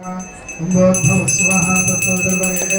कुम्भोद्भव स्वाहा तत्सवितर्वरे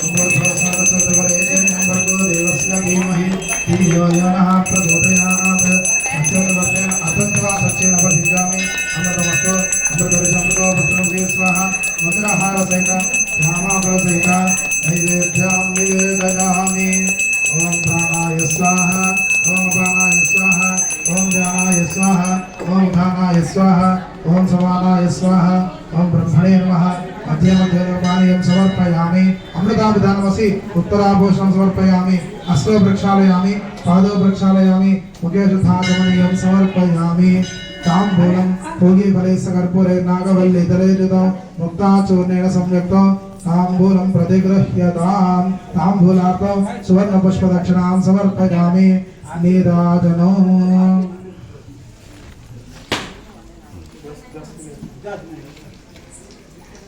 कुम्भोद्भव स्वाहा तत्सवितर्वरे भर्गो देवस्य धीमहि धियो यो नः प्रचोदयात् सत्यवर्तेन अतन्त्वा सत्येन अमृतमस्तु अमृतरिषमृतो भद्रमुखे स्वाहा मधुरहारसहित रामाफलसहित नैवेद्यां निवेदयामि ॐ प्राणाय स्वाहा ॐ प्राणाय स्वाहा ॐ ध्यानाय स्वाहा ॐ धानाय स्वाहा ॐ समानाय स्वाहा ఓం బ్రహ్మణే నమ. మధ్యమధ్యపానీయం సమర్పయామి. అమృతాభిధానమసి ఉత్తరాభూషణం సమర్పయామి. అశ్వ ప్రక్షాళయామి పాదో ప్రక్షాళయామి ముఖేషుధాగమనీయం సమర్పయామి. తాంబూలం పూగీఫలైస్స కర్పూరై నాగవల్లి తలేజుతం ముక్తాచూర్ణేన సంయుక్తం. తాంబూలం ప్రతిగృహ్యతాం. తాంబూలార్థం సువర్ణపుష్పదక్షిణాం సమర్పయామి. నీరాజనం.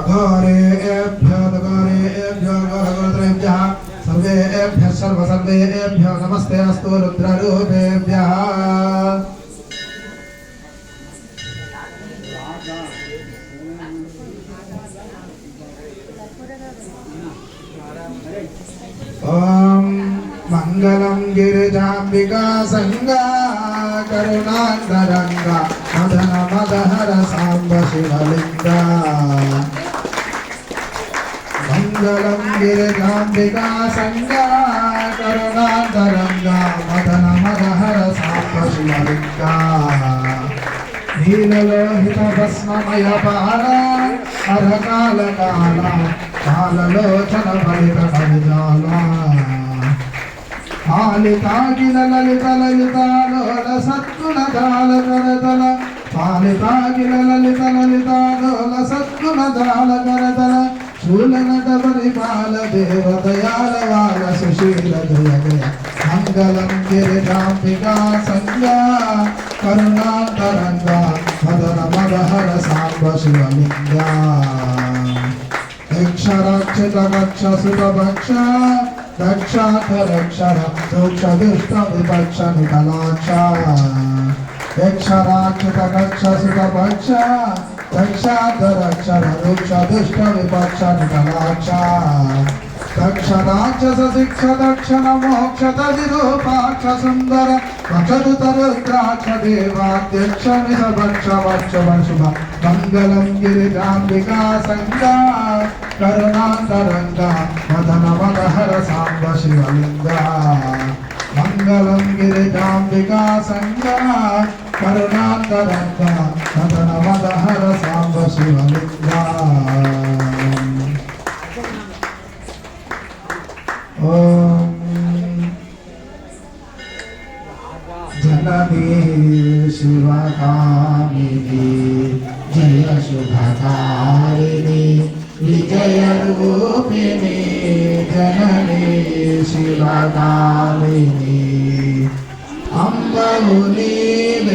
अघोरेभ्यो दघोरेभ्यो घोरगोत्रेभ्यः सर्वेभ्यः सर्वसर्वेभ्यो नमस्ते अस्तु रुद्ररूपेभ्यः। ॐ मङ्गलं गिरिजाम्बिका सङ्गा करुणान्तरङ्गा मदन मदहर साम्ब शिवलिङ्गा మంగళం గిరిజాంబికా సంగా మదన మదహర సాంబశివలింగా నీలలోహిత భస్మమయ పాల అరకాల కాల కాలలోచన ఫలిత కవిజాల పాలితాగిన లలిత లలితాలోల సత్తుల కాల కరతల పాలితాగిన శూలనట దేవ దయాల వాల సుశీల జయ జయ మంగళం గిరిజాంబికా సంగా కరుణాంతరంగా మదన మదహర సాంబ శివలింగా. అక్షరాక్షత రక్ష సుభక్ష రక్షాక్షర సూక్ష దుష్ట విపక్ష నికలాక్ష. అక్షరాక్షత రక్ష సుభక్ష రక్షాక్షర వృక్ష దుష్ట విపక్ష నికలాక్ష దక్ష శిక్ష దక్షణ మోక్ష విరూపాక్ష సుందర వక్షరుత రుద్రాక్ష దేవాధ్యక్ష నిసభక్ష వర్ష శుభ మంగళం గిరిజాంబికా సంగా కరుణాంతరంగా మదన మదహర సాంబ శివలింగా మంగళం గిరిజాంబికా సంగా కరుణాంతరంగా మదన మదహర సాంబ శివలింగా జనని శివకామిని జయ శుభకారిణి విజయ రూపిణి జనని శివకామిని అంబముని